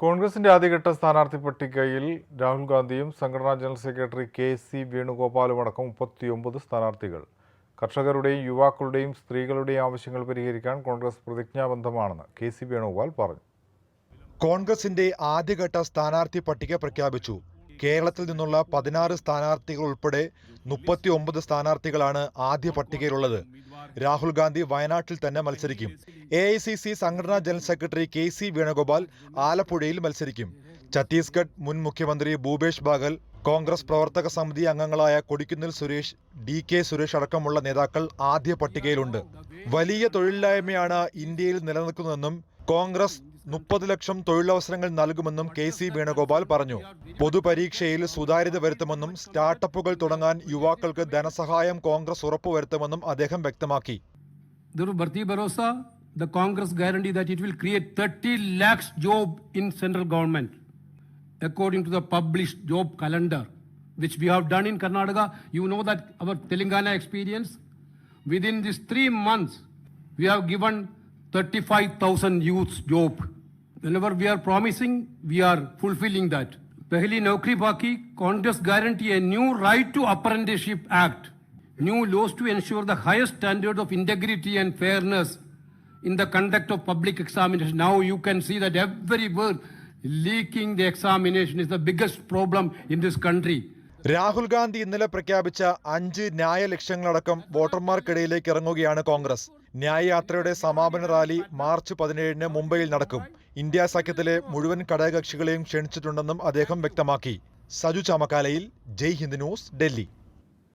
കോൺഗ്രസിന്റെ ആദ്യഘട്ട സ്ഥാനാർത്ഥി പട്ടികയിൽ രാഹുൽ ഗാന്ധിയും സംഘടനാ ജനറൽ സെക്രട്ടറി കെ സി വേണുഗോപാലും അടക്കം മുപ്പത്തിയൊമ്പത് സ്ഥാനാർത്ഥികൾ. കർഷകരുടെയും യുവാക്കളുടെയും സ്ത്രീകളുടെയും ആവശ്യങ്ങൾ പരിഹരിക്കാൻ കോൺഗ്രസ് പ്രതിജ്ഞാബദ്ധമാണെന്ന് കെ സി വേണുഗോപാൽ പറഞ്ഞു. കോൺഗ്രസിന്റെ ആദ്യഘട്ട സ്ഥാനാർത്ഥി പട്ടിക പ്രഖ്യാപിച്ചു. കേരളത്തിൽ നിന്നുള്ള പതിനാറ് സ്ഥാനാർത്ഥികൾ ഉൾപ്പെടെ മുപ്പത്തി ഒമ്പത് സ്ഥാനാർത്ഥികളാണ് ആദ്യ പട്ടികയിലുള്ളത്. രാഹുൽ ഗാന്ധി വയനാട്ടിൽ തന്നെ മത്സരിക്കും. എ ഐ സി സി സംഘടനാ general secretary K C Venugopal ആലപ്പുഴയിൽ മത്സരിക്കും. ഛത്തീസ്ഗഡ് മുൻ മുഖ്യമന്ത്രി ഭൂപേഷ് ബാഗൽ കോൺഗ്രസ് പ്രവർത്തക സമിതി അംഗങ്ങളായ കൊടിക്കുന്നിൽ സുരേഷ് ഡി കെ സുരേഷ് അടക്കമുള്ള നേതാക്കൾ ആദ്യ പട്ടികയിലുണ്ട്. വലിയ തൊഴിലില്ലായ്മയാണ് ഇന്ത്യയിൽ നിലനിൽക്കുന്നതെന്നും കോൺഗ്രസ് മുപ്പത് ലക്ഷം തൊഴിലവസരങ്ങൾ നൽകുമെന്നും കെ സി വേണുഗോപാൽ പറഞ്ഞു. പൊതുപരീക്ഷയിൽ സുതാര്യത വരുത്തുമെന്നും സ്റ്റാർട്ടപ്പുകൾ തുടങ്ങാൻ യുവാക്കൾക്ക് ധനസഹായം കോൺഗ്രസ് ഉറപ്പുവരുത്തുമെന്നും അദ്ദേഹം വ്യക്തമാക്കി. The Congress guarantee that it will create 30 lakhs job in central government, according to the published job calendar, which we have done in Karnataka. You know that our Telangana experience, within these three months, we have given 35,000 youths job. Whenever we are promising, we are fulfilling that. Pehli Naukri Baki, Congress guarantee a new right to apprenticeship act new laws to ensure the highest standard of integrity and fairness in the conduct of public examination. Now you can see that every word leaking the examination is the biggest problem in this country. Rahul Gandhi ഇന്നലെ പ്രഖ്യാപിച്ച അഞ്ച് ന്യായ ലക്ഷ്യങ്ങളടക്കം വോട്ടർമാർക്കിടയിലേക്ക് ഇറങ്ങുകയാണ് കോൺഗ്രസ് ന്യായയാത്രയുടെ സമാപന rally March പതിനേഴിന് മുംബൈയിൽ നടക്കും India സഖ്യത്തിലെ മുഴുവൻ ഘടകകക്ഷികളെയും ക്ഷണിച്ചിട്ടുണ്ടെന്നും അദ്ദേഹം വ്യക്തമാക്കി സജു ചാമക്കാലയിൽ ജയ് ഹിന്ദ് ന്യൂസ് ഡൽഹി